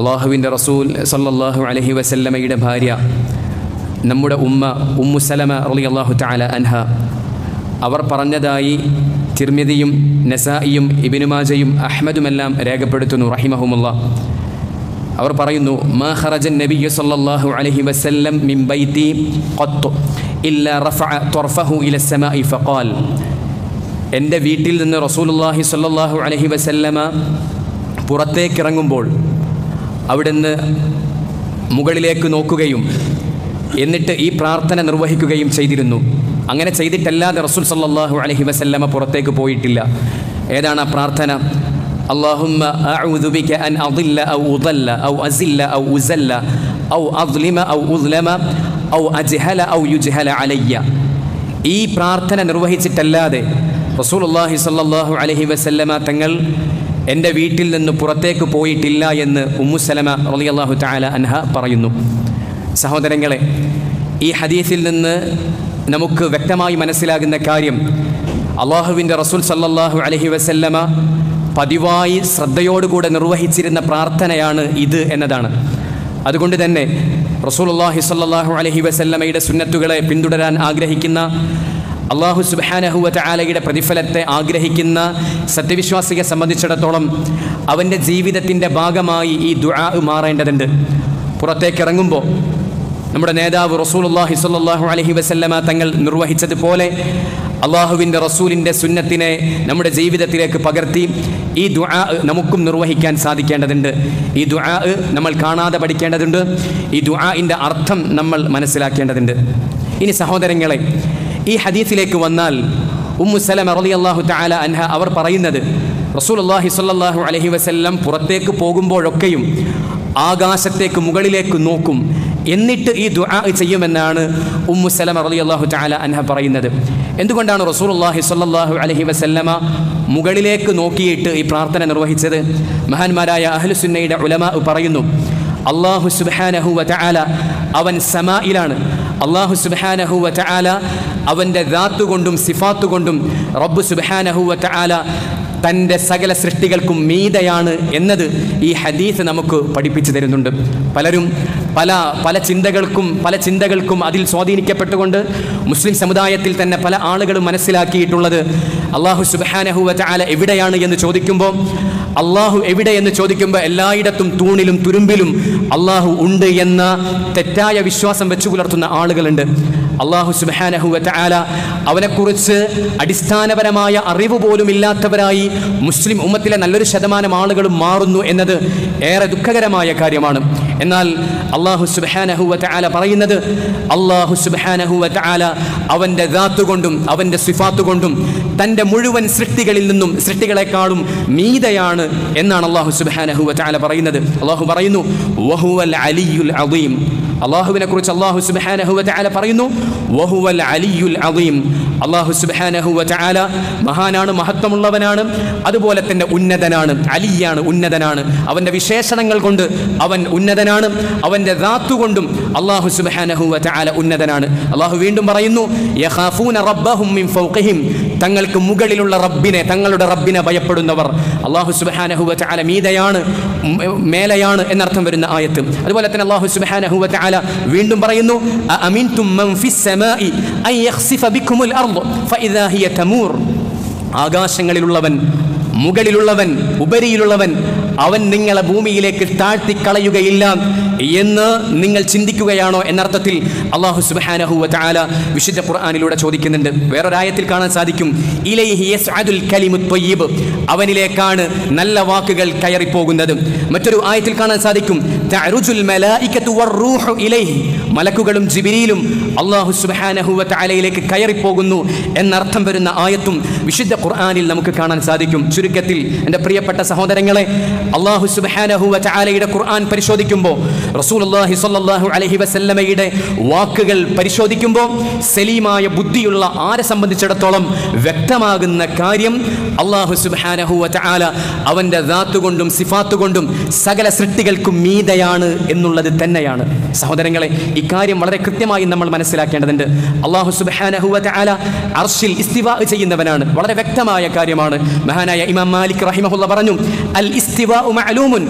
അള്ളാഹുവിന്റെ റസൂൽ സല്ലാഹു അലഹി വസല്ലമയുടെ ഭാര്യ നമ്മുടെ ഉമ്മ ഉമ്മു സലമ അലി അള്ളാഹു താല അൻഹ അവർ പറഞ്ഞതായി തിർമിതിയും നസായിയും ഇബിനുമാജയും അഹ്മദുമെല്ലാം രേഖപ്പെടുത്തുന്നു റഹിമഹുമുള്ള അവർ പറയുന്നു മാ ഖറജൻ നബിയ്യ സല്ലല്ലാഹു അലൈഹി വസല്ലം മിൻ ബൈതി റഫഅ തർഫഹു ഫഖാൽ. എന്റെ വീട്ടിൽ നിന്ന് റസൂലുള്ളാഹി സല്ലല്ലാഹു അലൈഹി വസല്ലമ പുറത്തേക്കിറങ്ങുമ്പോൾ അവിടുന്ന് മുകളിലേക്ക് നോക്കുകയും എന്നിട്ട് ഈ പ്രാർത്ഥന നിർവഹിക്കുകയും ചെയ്തിരുന്നു അങ്ങനെ ചെയ്തിട്ടല്ലാതെ റസൂൽ സല്ലല്ലാഹു അലൈഹി വസല്ലമ പുറത്തേക്ക് പോയിട്ടില്ല ഏതാണ് ആ പ്രാർത്ഥന اللهم أعوذ بك أن أضل أو أضل أو أزل أو أزل أو أظلم أو أظلم أو أجهل أو يجهل علي ഈ പ്രാർത്ഥന നിർവഹിച്ചിട്ടല്ലാതെ റസൂലുള്ളാഹി സ്വല്ലല്ലാഹു അലൈഹി വസല്ലമ തങ്ങൾ എന്റെ വീട്ടിൽ നിന്ന് പുറത്തേക്ക് പോയിട്ടില്ല എന്ന് ഉമ്മു സലമ റളിയല്ലാഹു തആല അൻഹ പറയുന്നു. സഹോദരങ്ങളെ ഈ ഹദീസിൽ നിന്ന് നമുക്ക് വ്യക്തമായി മനസ്സിലാകുന്ന കാര്യം അള്ളാഹുവിന്റെ റസൂൽ സല്ലാഹു അലഹി വസല്ലമ പതിവായി ശ്രദ്ധയോടുകൂടെ നിർവഹിച്ചിരുന്ന പ്രാർത്ഥനയാണ് ഇത് എന്നതാണ്. അതുകൊണ്ട് തന്നെ റസൂൽ അള്ളാഹി സല്ലാഹു അലഹി വസല്ലമയുടെ സുന്നത്തുകളെ പിന്തുടരാൻ ആഗ്രഹിക്കുന്ന അള്ളാഹു സുബാനഹുവ ചാലയുടെ പ്രതിഫലത്തെ ആഗ്രഹിക്കുന്ന സത്യവിശ്വാസിയെ സംബന്ധിച്ചിടത്തോളം അവന്റെ ജീവിതത്തിന്റെ ഭാഗമായി ഈ ദുആ മാറേണ്ടതുണ്ട്. പുറത്തേക്കിറങ്ങുമ്പോൾ നമ്മുടെ നേതാവ് റസൂലുള്ളാഹി സ്വല്ലല്ലാഹു അലൈഹി വസല്ലമ തങ്ങൾ നിർവഹിച്ചതുപോലെ അള്ളാഹുവിന്റെ റസൂലിന്റെ സുന്നത്തിനെ നമ്മുടെ ജീവിതത്തിലേക്ക് പകർത്തി ഈ ദുആ നമുക്കും നിർവഹിക്കാൻ സാധിക്കേണ്ടതുണ്ട്. ഈ ദുആ നമ്മൾ കാണാതെ പഠിക്കേണ്ടതുണ്ട്. ഈ ദുആഇന്റെ അർത്ഥം നമ്മൾ മനസ്സിലാക്കേണ്ടതുണ്ട്. ഇനി സഹോദരങ്ങളെ ഈ ഹദീസിലേക്ക് വന്നാൽ ഉമ്മു സലമ അള്ളാഹു താല അൻഹ അവർ പറയുന്നത് റസൂൽ അള്ളാഹി സ്വല്ലല്ലാഹു അലഹി വസല്ലം പുറത്തേക്ക് പോകുമ്പോഴൊക്കെയും ആകാശത്തേക്ക് മുകളിലേക്ക് നോക്കും. എന്നിട്ട് ഈ ദുആ ചെയ്യുമെന്നാണ് ഉമ്മു സലമ അള്ളാഹു താല അൻഹ പറയുന്നത്. എന്തുകൊണ്ടാണ് റസൂൽ അള്ളാഹി സ്വല്ലല്ലാഹു അലഹി വസല്ലമ മുകളിലേക്ക് നോക്കിയിട്ട് ഈ പ്രാർത്ഥന നിർവഹിച്ചത്? മഹാന്മാരായ അഹ്ലുസുന്നയുടെ ഉലമ പറയുന്നു അള്ളാഹു സുബാനഹു വ അവൻ സമായിലാണ് അള്ളാഹു സുബ്ഹാനഹു ആല അവന്റെ ദാത്തുകൊണ്ടും കൊണ്ടും സിഫാത്തു കൊണ്ടും റബ്ബ് സുബ്ഹാനഹു വ തആല തന്റെ സകല സൃഷ്ടികൾക്കും മീതയാണ് എന്നത് ഈ ഹദീസ് നമുക്ക് പഠിപ്പിച്ചു തരുന്നുണ്ട്. പലരും പല പല ചിന്തകൾക്കും പല ചിന്തകൾക്കും അതിൽ സ്വാധീനിക്കപ്പെട്ടുകൊണ്ട് മുസ്ലിം സമുദായത്തിൽ തന്നെ പല ആളുകളും മനസ്സിലാക്കിയിട്ടുള്ളത് അള്ളാഹു സുബാനഹുവ ചാല എവിടെയാണ് എന്ന് ചോദിക്കുമ്പോൾ അള്ളാഹു എവിടെ എന്ന് ചോദിക്കുമ്പോൾ എല്ലായിടത്തും തൂണിലും തുരുമ്പിലും അള്ളാഹു ഉണ്ട് എന്ന തെറ്റായ വിശ്വാസം വെച്ചു പുലർത്തുന്ന ആളുകളുണ്ട്. അള്ളാഹു സുബാനഹു ആല അവനെക്കുറിച്ച് അടിസ്ഥാനപരമായ അറിവ് പോലും ഇല്ലാത്തവരായി മുസ്ലിം ഉമ്മത്തിലെ നല്ലൊരു ശതമാനം ആളുകളും മാറുന്നു എന്നത് ഏറെ ദുഃഖകരമായ കാര്യമാണ്. എന്നാൽ അള്ളാഹു സുബാനഹുവ ചാല പറയുന്നത് അള്ളാഹു സുബാനഹുവ ചാല അവന്റെ ദാത്ത് കൊണ്ടും അവന്റെ സിഫാത്തു കൊണ്ടും തന്റെ മുഴുവൻ സൃഷ്ടികളിൽ നിന്നും സൃഷ്ടികളെക്കാളും മീതയാണ് എന്നാണ് അള്ളാഹു സുബാനഹുവ ചാല പറയുന്നത്. അള്ളാഹു പറയുന്നു വഹുവൽ അലിയുൽ അദീം. അള്ളാഹുവിനെ കുറിച്ച് അള്ളാഹു സുബാനഹുവ ചാല പറയുന്നു അലിയുൽ അള്ളാഹു സുബാനഹുവ ചാല മഹാനാണ് മഹത്വമുള്ളവനാണ് അതുപോലെ തന്നെ ഉന്നതനാണ് അലിയാണ് ഉന്നതനാണ്. അവന്റെ വിശേഷണങ്ങൾ കൊണ്ട് അവൻ ഉന്നതനാണ് അവന്റെ ദാത്തുകൊണ്ടും അള്ളാഹു സുബാനഹുവ ചാല ഉന്നതനാണ്. അള്ളാഹു വീണ്ടും പറയുന്നു റബ്ബഹും മിൻ ഫൗഖിഹിം. തങ്ങൾക്ക് മുകളിലുള്ള റബ്ബിനെ തങ്ങളുടെ റബ്ബിനെ ഭയപ്പെടുന്നവർ അള്ളാഹു സുബാനഹുവ ചാല മീതയാണ് മേലെയാണ് എന്നർത്ഥം വരുന്ന ആയത്ത്. അതുപോലെ തന്നെ അള്ളാഹു സുബാനഹുവ വീണ്ടും പറയുന്നു അമിൻതും മൻ ഫിസ് സമാഇ അൻ യഖ്സിഫ ബിക്കുമുൽ അർദ് ഫഇദാ ഹിയ തമൂർ ആകാശങ്ങളിലുള്ളവൻ മുകളിലുള്ളവൻ ഉപരിയിലുള്ളവൻ അവൻ നിങ്ങളെ ഭൂമിയിലേക്ക് താഴ്ത്തിക്കളയുകയില്ല എന്ന് നിങ്ങൾ ചിന്തിക്കുകയാണോ എന്നർത്ഥത്തിൽ അള്ളാഹു സുബാനഹുവ ചാല വിശുദ്ധ ഖുർആാനിലൂടെ ചോദിക്കുന്നുണ്ട്. വേറൊരായത്തിൽ കാണാൻ സാധിക്കും ഇലൈഹി ത്വയ്യിബ്. അവനിലേക്കാണ് നല്ല വാക്കുകൾ കയറിപ്പോകുന്നത്. മറ്റൊരു ആയത്തിൽ കാണാൻ സാധിക്കും മലക്കുകളും ജിബിരിയിലും അള്ളാഹു സുബാനഹുവ ചാലയിലേക്ക് കയറിപ്പോകുന്നു എന്നർത്ഥം വരുന്ന ആയത്തും വിശുദ്ധ ഖുർആാനിൽ നമുക്ക് കാണാൻ സാധിക്കും. ചുരുക്കത്തിൽ എന്റെ പ്രിയപ്പെട്ട സഹോദരങ്ങളെ അള്ളാഹു സുബാനഹു ചാലയുടെ ഖുർആൻ പരിശോധിക്കുമ്പോൾ റസൂൽ അള്ളാഹി സ്വല്ലല്ലാഹു അലഹി വസല്ലമയുടെ വാക്കുകൾ പരിശോധിക്കുമ്പോൾ സലീമായ ബുദ്ധിയുള്ള ആരെ സംബന്ധിച്ചിടത്തോളം വ്യക്തമാകുന്ന കാര്യം അള്ളാഹു സുബാനഹു ചാല അവന്റെ ദാത്തുകൊണ്ടും സിഫാത്തുകൊണ്ടും സിഫാത്ത് കൊണ്ടും സകല സൃഷ്ടികൾക്കും മീതയാണ് എന്നുള്ളത് തന്നെയാണ്. സഹോദരങ്ങളെ ഇക്കാര്യം വളരെ കൃത്യമായി നമ്മൾ മനസ്സിലാക്കേണ്ടതുണ്ട്. അള്ളാഹു സുബാനഹുവ വാല അർഷിൽ ഇസ്തിവാ ചെയ്യുന്നവനാണ്. വളരെ വ്യക്തമായ കാര്യമാണ്. മഹാനായ ഇമാം മാലിക് റഹിമഹുല്ല പറഞ്ഞു അൽ ഇസ്തിവ ഇസ്തിവാഉ മഅലൂമുൻ.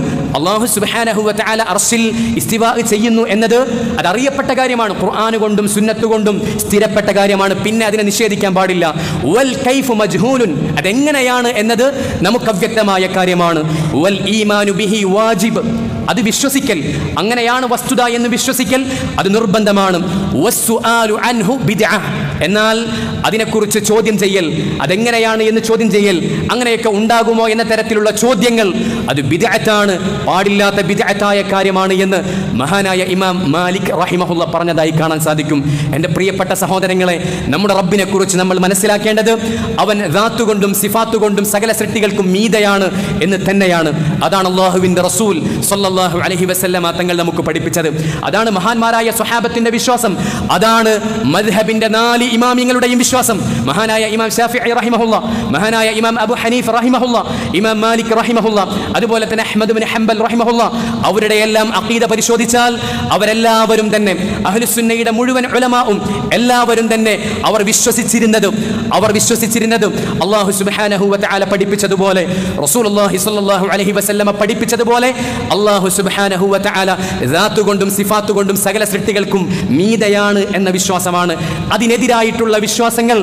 സുബ്ഹാനഹു വ തആല അർശിൽ ഇസ്തിവാ ചെയ്യുന്നു എന്നത് അത് അറിയപ്പെട്ട കാര്യമാണ്. ഖുർആൻ കൊണ്ടും സുന്നത്ത് കൊണ്ടും സ്ഥിരപ്പെട്ട കാര്യമാണ്. പിന്നെ അതിനെ നിഷേധിക്കാൻ പാടില്ല. വൽ കൈഫു മജ്ഹൂലുൻ. അതെങ്ങനെയാണ് എന്നത് നമുക്ക് അവ്യക്തമായ കാര്യമാണ്. വൽ ഈമാനു ബിഹി വാജിബ്. അത് വിശ്വസിക്കൽ. അങ്ങനെയാണ് വസ്തുത എന്ന് വിശ്വസിക്കൽ. അത് നിർബന്ധമാണ്. വസ്സുആലു അൻഹു ബിദ്അ. എന്നാൽ അതിനെക്കുറിച്ച് ചോദ്യം ചെയ്യൽ അതെങ്ങനെയാണ് എന്ന് ചോദ്യം ചെയ്യൽ അങ്ങനെയൊക്കെ ഉണ്ടാകുമോ എന്ന തരത്തിലുള്ള ചോദ്യങ്ങൾ അത് ബിദഅത്താണ് പാടില്ലാത്ത ബിദഅത്തായ കാര്യമാണ് എന്ന് മഹാനായ ഇമാം മാലിക് റഹിമഹുല്ല പറഞ്ഞതായി കാണാൻ സാധിക്കും. എന്റെ പ്രിയപ്പെട്ട സഹോദരങ്ങളെ നമ്മുടെ റബ്ബിനെക്കുറിച്ച് നമ്മൾ മനസ്സിലാക്കേണ്ടത് അവൻ റാത്തുകൊണ്ടും സിഫാത്തുകൊണ്ടും സകല സൃഷ്ടികൾക്കും മീതയാണ് എന്ന് തന്നെയാണ്. അതാണ് അള്ളാഹുവിന്റെ റസൂൽ സൊല്ലാഹു അലഹി വസ്ല്ലാം തങ്ങൾ നമുക്ക് പഠിപ്പിച്ചത്. അതാണ് മഹാന്മാരായ സ്വഹാബത്തിന്റെ വിശ്വാസം. അതാണ് മദ്ഹബിന്റെ നാല് ഈ ഇമാമിങ്ങളുടെയും വിശ്വാസം. മഹാനായ ഇമാം ഷാഫി റഹിമഹുല്ല മഹാനായ ഇമാം അബു ഹനീഫ് റഹിമഹുല്ല ഇമാം മാലിക് റഹിമഹുല്ല അതുപോലെ തന്നെ അഹമ്മദ് ബിൻ ഹംബൽ റഹിമഹുല്ല അവരുടെ എല്ലാം അഖീദ പരിശോധിച്ചാൽ അവരെല്ലാവരും തന്നെ അഹ്ലുസുന്നയുടെ മുഴുവൻ ഉലമാവും എല്ലാവരും തന്നെ അവർ വിശ്വസിച്ചിരുന്നതും അവർ വിശ്വസിച്ചിരുന്നതും അള്ളാഹു സുബാനഹുവല പഠിപ്പിച്ചതുപോലെ റസൂൽ അള്ളാഹി സല്ലാഹു അലഹി വസ്ല്ലമ പഠിപ്പിച്ചതുപോലെ അള്ളാഹു സുബാനഹുവല കൊണ്ടും സിഫാത്തു കൊണ്ടും സകല സൃഷ്ടികൾക്കും മീതയാണ് എന്ന വിശ്വാസമാണ്. അതിനെതിരായി അതിനെതിരായിട്ടുള്ള വിശ്വാസങ്ങൾ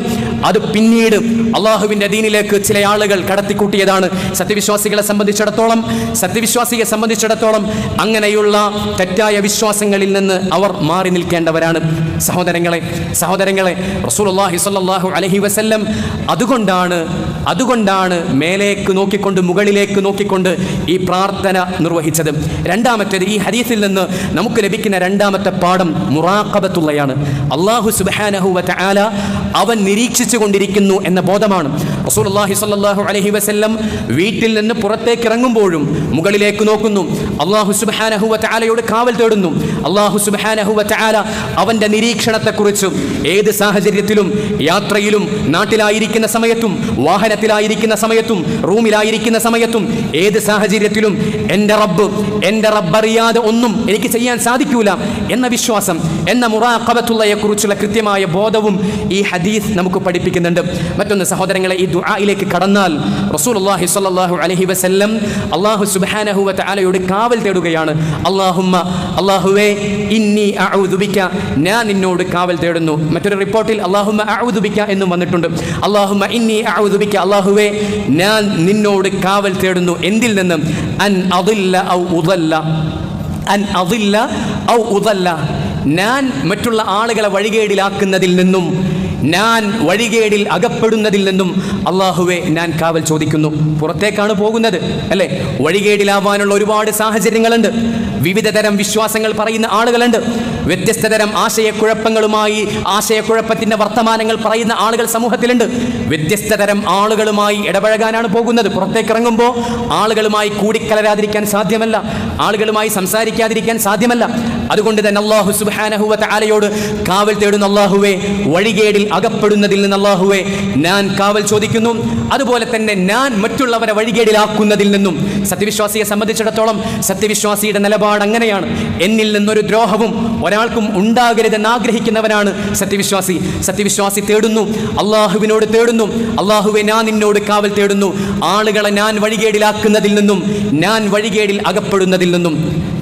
അത് പിന്നീട് അള്ളാഹുവിന്റെ ദീനിലേക്ക് ചില ആളുകൾ കടത്തിക്കൂട്ടിയതാണ്. സത്യവിശ്വാസികളെ സംബന്ധിച്ചിടത്തോളം സത്യവിശ്വാസിയെ സംബന്ധിച്ചിടത്തോളം അങ്ങനെയുള്ള തെറ്റായ വിശ്വാസങ്ങളിൽ നിന്ന് അവർ മാറി നിൽക്കേണ്ടവരാണ്. സഹോദരങ്ങളെ സഹോദരങ്ങളെ റസൂലുള്ളാഹി സ്വല്ലല്ലാഹു അലൈഹി വസല്ലം അതുകൊണ്ടാണ് അതുകൊണ്ടാണ് മേലേക്ക് നോക്കിക്കൊണ്ട് മുകളിലേക്ക് നോക്കിക്കൊണ്ട് ഈ പ്രാർത്ഥന നിർവഹിച്ചത്. രണ്ടാമത്തേത് ഈ ഹദീസിൽ നിന്ന് നമുക്ക് ലഭിക്കുന്ന രണ്ടാമത്തെ പാഠം മുറാഖബത്തുള്ളയാണ്. അള്ളാഹു സുബാനഹു വ തആല അവൻ നിരീക്ഷിച്ചു കൊണ്ടിരിക്കുന്നു എന്ന ബോധമാണ്. റസൂലുള്ളാഹി സ്വല്ലല്ലാഹു അലഹി വസ്ല്ലം വീട്ടിൽ നിന്ന് പുറത്തേക്ക് ഇറങ്ങുമ്പോഴും മുകളിലേക്ക് നോക്കുന്നു. അള്ളാഹു സുബാനഹുവ ചാലയോട് കാവൽ തേടുന്നു. അള്ളാഹു സുബാനഹുവ ചാല അവന്റെ നിരീക്ഷണത്തെക്കുറിച്ചും ഏത് സാഹചര്യത്തിലും യാത്രയിലും നാട്ടിലായിരിക്കുന്ന സമയത്തും വാഹനത്തിലായിരിക്കുന്ന സമയത്തും റൂമിലായിരിക്കുന്ന സമയത്തും ഏത് സാഹചര്യത്തിലും എന്റെ റബ്ബ് എന്റെ റബ്ബ് അറിയാതെ ഒന്നും എനിക്ക് ചെയ്യാൻ സാധിക്കൂല എന്ന വിശ്വാസം എന്ന മുറാഖബത്തുള്ളയെക്കുറിച്ചുള്ള കൃത്യമായ ബോധവും ഈ ഹദീസ് നമുക്ക് പഠിപ്പിക്കുന്നുണ്ട്. മറ്റൊന്ന് സഹോദരങ്ങളെ ഈ ദുആയിലേക്ക് കടന്നാൽ റസൂലുള്ളാഹി സ്വല്ലല്ലാഹു അലൈഹി വസല്ലം അല്ലാഹു സുബ്ഹാനഹു വ തആലയോട് കാവൽ തേടുകയാണ്. അല്ലാഹുമ്മ അല്ലാഹുവേ ഇന്നി അഊദു ബിക ഞാൻ നിന്നോട് കാവൽ തേടുന്നു. മറ്റൊരു റിപ്പോർട്ടിൽ അഊദു ബിക എന്നും വന്നിട്ടുണ്ട്. അല്ലാഹുമ്മ ഇന്നി അഊദു ബിക അല്ലാഹുവേ ഞാൻ നിന്നോട് കാവൽ തേടുന്നു. എന്തിൽ നിന്നും? അൻ അദില്ല ഔ ഉദല്ല. അൻ അദില്ല ഔ ഉദല്ല. ഞാൻ മറ്റുള്ള ആളുകളെ വഴികേടിലാക്കുന്നതിൽ നിന്നും ഞാൻ വഴികേടിൽ അകപ്പെടുന്നതിൽ നിന്നും അള്ളാഹുവെ ഞാൻ കാവൽ ചോദിക്കുന്നു. പുറത്തേക്കാണ് പോകുന്നത് അല്ലേ? വഴികേടിലാവാനുള്ള ഒരുപാട് സാഹചര്യങ്ങളുണ്ട്. വിവിധ തരം വിശ്വാസങ്ങൾ പറയുന്ന ആളുകളുണ്ട്. വ്യത്യസ്ത തരം ആശയക്കുഴപ്പങ്ങളുമായി ആശയക്കുഴപ്പത്തിന്റെ വർത്തമാനങ്ങൾ പറയുന്ന ആളുകൾ സമൂഹത്തിലുണ്ട്. വ്യത്യസ്ത തരം ആളുകളുമായി ഇടപഴകാനാണ് പോകുന്നത്. പുറത്തേക്ക് ഇറങ്ങുമ്പോൾ ആളുകളുമായി കൂടിക്കലരാതിരിക്കാൻ സാധ്യമല്ല. ആളുകളുമായി സംസാരിക്കാതിരിക്കാൻ സാധ്യമല്ല. അതുകൊണ്ട് തന്നെ അള്ളാഹു സുബാനഹുവ ആലയോട് കാവൽ തേടുന്ന അള്ളാഹുവെ വഴികേടിൽ അകപ്പെടുന്നതിൽ നിന്ന് അള്ളാഹുവെ ഞാൻ കാവൽ ചോദിക്കുന്നു. അതുപോലെ തന്നെ ഞാൻ മറ്റുള്ളവരെ വഴികേടിലാക്കുന്നതിൽ നിന്നും. സത്യവിശ്വാസിയെ സംബന്ധിച്ചിടത്തോളം സത്യവിശ്വാസിയുടെ നിലപാട് അങ്ങനെയാണ്. എന്നിൽ നിന്നൊരു ദ്രോഹവും ഒരാൾക്കും ഉണ്ടാകരുതെന്ന് ആഗ്രഹിക്കുന്നവനാണ് സത്യവിശ്വാസി. സത്യവിശ്വാസി തേടുന്നു അള്ളാഹുവിനോട് തേടുന്നു. അള്ളാഹുവെ ഞാൻ നിന്നോട് കാവൽ തേടുന്നു. ആളുകളെ ഞാൻ വഴികേടിലാക്കുന്നതിൽ നിന്നും ഞാൻ വഴികേടിൽ അകപ്പെടുന്നതിൽ നിന്നും.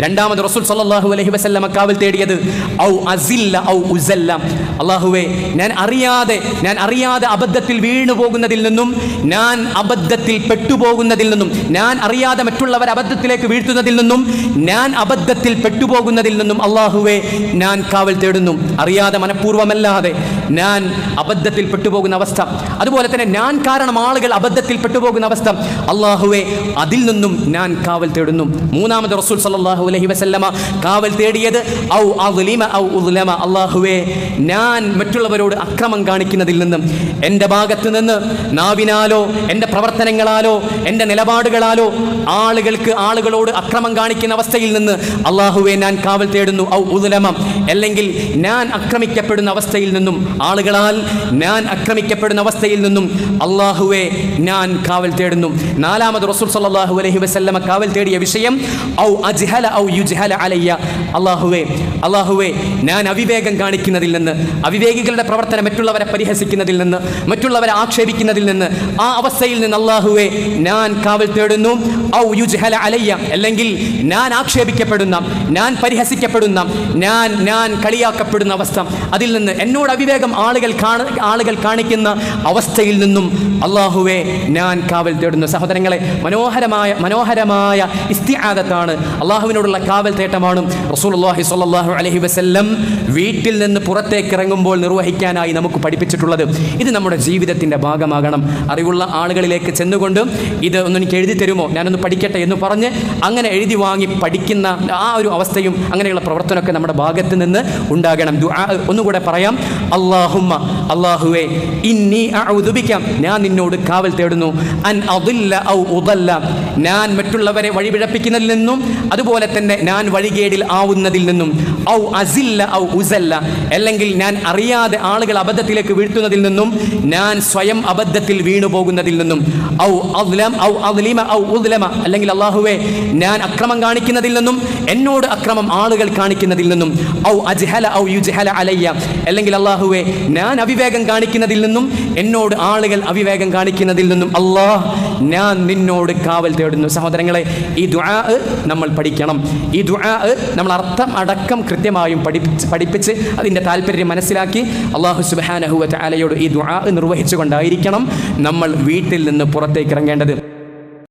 രണ്ടാമത് റസൂൽ സല്ലല്ലാഹു അലഹി വസല്ലമ കാവൽ തേടിയത് ഔ അസില്ല ഔ ഉസല്ല. അള്ളാഹുവെ ഞാൻ അറിയാതെ ഞാൻ അറിയാതെ അബദ്ധത്തിൽ വീണു പോകുന്നതിൽ നിന്നും ഞാൻ അബദ്ധത്തിൽ പെട്ടുപോകുന്നതിൽ നിന്നും ഞാൻ അറിയാതെ മറ്റുള്ളവർ അബദ്ധത്തിലേക്ക് വീഴ്ത്തുന്നതിൽ നിന്നും ഞാൻ അബദ്ധത്തിൽ പെട്ടുപോകുന്നതിൽ നിന്നും അള്ളാഹുവെ ഞാൻ കാവൽ തേടുന്നു. അറിയാതെ മനഃപൂർവമല്ലാതെ ഞാൻ അബദ്ധത്തിൽ പെട്ടുപോകുന്ന അവസ്ഥ. അതുപോലെ തന്നെ ഞാൻ കാരണം ആളുകൾ അബദ്ധത്തിൽ പെട്ടുപോകുന്ന അവസ്ഥ. അള്ളാഹുവെ അതിൽ നിന്നും ഞാൻ കാവൽ തേടുന്നു. മൂന്നാമത് റസൂൽ സല്ലല്ലാഹു അലഹി വസല്ലമ കാവൽ തേടിയത് ഔ ഔ അള്ളാഹുവേ ഞാൻ മറ്റുള്ളവരോട് അക്രമം കാണിക്കുന്നതിൽ നിന്നും എന്റെ ഭാഗത്ത് നിന്ന് നാവിനാലോ എന്റെ പ്രവർത്തനങ്ങളാലോ എന്റെ നിലപാടുകളാലോ ആളുകൾക്ക് ആളുകളോട് അക്രമം കാണിക്കുന്ന അവസ്ഥയിൽ നിന്ന് അള്ളാഹുവെ ഞാൻ കാവൽ തേടുന്നു. ഔ ഉദലമം. അല്ലെങ്കിൽ ഞാൻ അക്രമിക്കപ്പെടുന്ന അവസ്ഥയിൽ നിന്നും ആളുകളാൽ ഞാൻ അക്രമിക്കപ്പെടുന്ന അവസ്ഥയിൽ നിന്നും അള്ളാഹുവെ ഞാൻ കാവൽ തേടുന്നു. നാലാമത് റസൂൽ സല്ലല്ലാഹു അലഹി വസല്ലമ കാവൽ തേടിയ വിഷയം ഔ അജ്ഹല ഔ യുജ്ഹല അലയ്യ. അള്ളാഹുവേ അള്ളാഹുവേ ഞാൻ അവിവേകം കാണിക്കുന്നതിൽ നിന്ന് അവിവേകികളുടെ പ്രവർത്തനം മറ്റുള്ളവരെ പരിഹസിക്കുന്നതിൽ നിന്ന് മറ്റുള്ളവരെ ആക്ഷേപിക്കുന്നതിൽ നിന്ന് ആ അവസ്ഥയിൽ നിന്ന് അള്ളാഹുവെ ഞാൻ കാവൽ തേടുന്നു. ഔ യുജ്ഹല അലയ്യ അല്ലെങ്കിൽ ഞാൻ ആക്ഷേപിക്കപ്പെടുന്ന ഞാൻ പരിഹസിക്കപ്പെടുന്ന ഞാൻ ഞാൻ കളിയാക്കപ്പെടുന്ന അവസ്ഥ. അതിൽ നിന്ന് എന്നോട് അവിവേകം ആളുകൾ കാണ ആളുകൾ കാണിക്കുന്ന അവസ്ഥയിൽ നിന്നും അള്ളാഹുവെ ഞാൻ കാവൽ തേടുന്നു. സഹോദരങ്ങളെ മനോഹരമായ മനോഹരമായ ഇസ്തിആദത്താണ് അള്ളാഹുവിനോടുള്ള കാവൽ തേട്ടമാണ് റസൂലുള്ളാഹി സ്വല്ലല്ലാഹു അലൈഹി വസല്ലം വീട്ടിൽ നിന്ന് പുറത്തേക്ക് ഇറങ്ങുമ്പോൾ നിർവഹിക്കാനായി നമുക്ക് പഠിപ്പിച്ചിട്ടുള്ളത്. ഇത് നമ്മുടെ ജീവിതത്തിന്റെ ഭാഗമാകണം. അറിവുള്ള ആളുകളിലേക്ക് ചെന്നുകൊണ്ട് ഇത് ഒന്ന് എനിക്ക് എഴുതി തരുമോ? ഞാനൊന്ന് പഠിക്കട്ടെ എന്ന് പറഞ്ഞ് അങ്ങനെ എഴുതി വാങ്ങി പഠിക്കുന്ന ആ ഒരു അവസ്ഥയും അങ്ങനെയുള്ള പ്രവർത്തനമൊക്കെ നമ്മുടെ ഭാഗത്ത് നിന്ന് ഉണ്ടാകണം. ഒന്നുകൂടെ പറയാം. അള്ളാഹുമ്മ അള്ളാഹുവേ ഇന്നി ഉദുപിക്കാം ഞാൻ നിന്നോട് കാവൽ തേടുന്നു. അൻ അദില്ല ഔ ഞാൻ മറ്റുള്ളവരെ വഴിപിഴപ്പിക്കുന്നതിൽ നിന്നും അതുപോലെ തന്നെ ഞാൻ വഴികേടിൽ ആവുന്നതിൽ നിന്നും. ഔ അസില്ല ഔ ഉസല്ല. അല്ലെങ്കിൽ ഞാൻ അറിയാതെ ആളുകൾ അബദ്ധത്തിലേക്ക് വീഴ്ത്തുന്നതിൽ നിന്നും ഞാൻ സ്വയം അബദ്ധത്തിൽ വീണു പോകുന്നതിൽ നിന്നും. ഔ അദ്ലം ഔ അദ്ലിമ ഔ ഉദ്ലമ. അല്ലെങ്കിൽ അള്ളാഹുവെ ഞാൻ അക്രമം കാണിക്കുന്നതിൽ നിന്നും എന്നോട് അക്രമം ആളുകൾ കാണിക്കുന്നതിൽ നിന്നും. ഔ അജ്ഹല ഔ യുജ്ഹല അലയ്യ. അല്ലെങ്കിൽ അള്ളാഹുവെ ഞാൻ അവിവേകം കാണിക്കുന്നതിൽ നിന്നും എന്നോട് ആളുകൾ അവിവേകം കാണിക്കുന്നതിൽ നിന്നും. അള്ളാഹ് ഞാൻ നിന്നോട് കാവൽ തേടുന്നു. സഹോദരങ്ങളെ ഈ ദുആ നമ്മൾ പഠിക്കണം. ഈ ദുആ നമ്മൾ അർത്ഥം അടക്കം കൃത്യമായും പഠിപ്പിച്ച് പഠിപ്പിച്ച് അതിന്റെ താല്പര്യം മനസ്സിലാക്കി അള്ളാഹു സുബാനഹുവ ആലയോട് ഈ ദുആ നിർവഹിച്ചുകൊണ്ടായിരിക്കണം നമ്മൾ വീട്ടിൽ നിന്ന് പുറത്തേക്ക് ഇറങ്ങേണ്ടത്.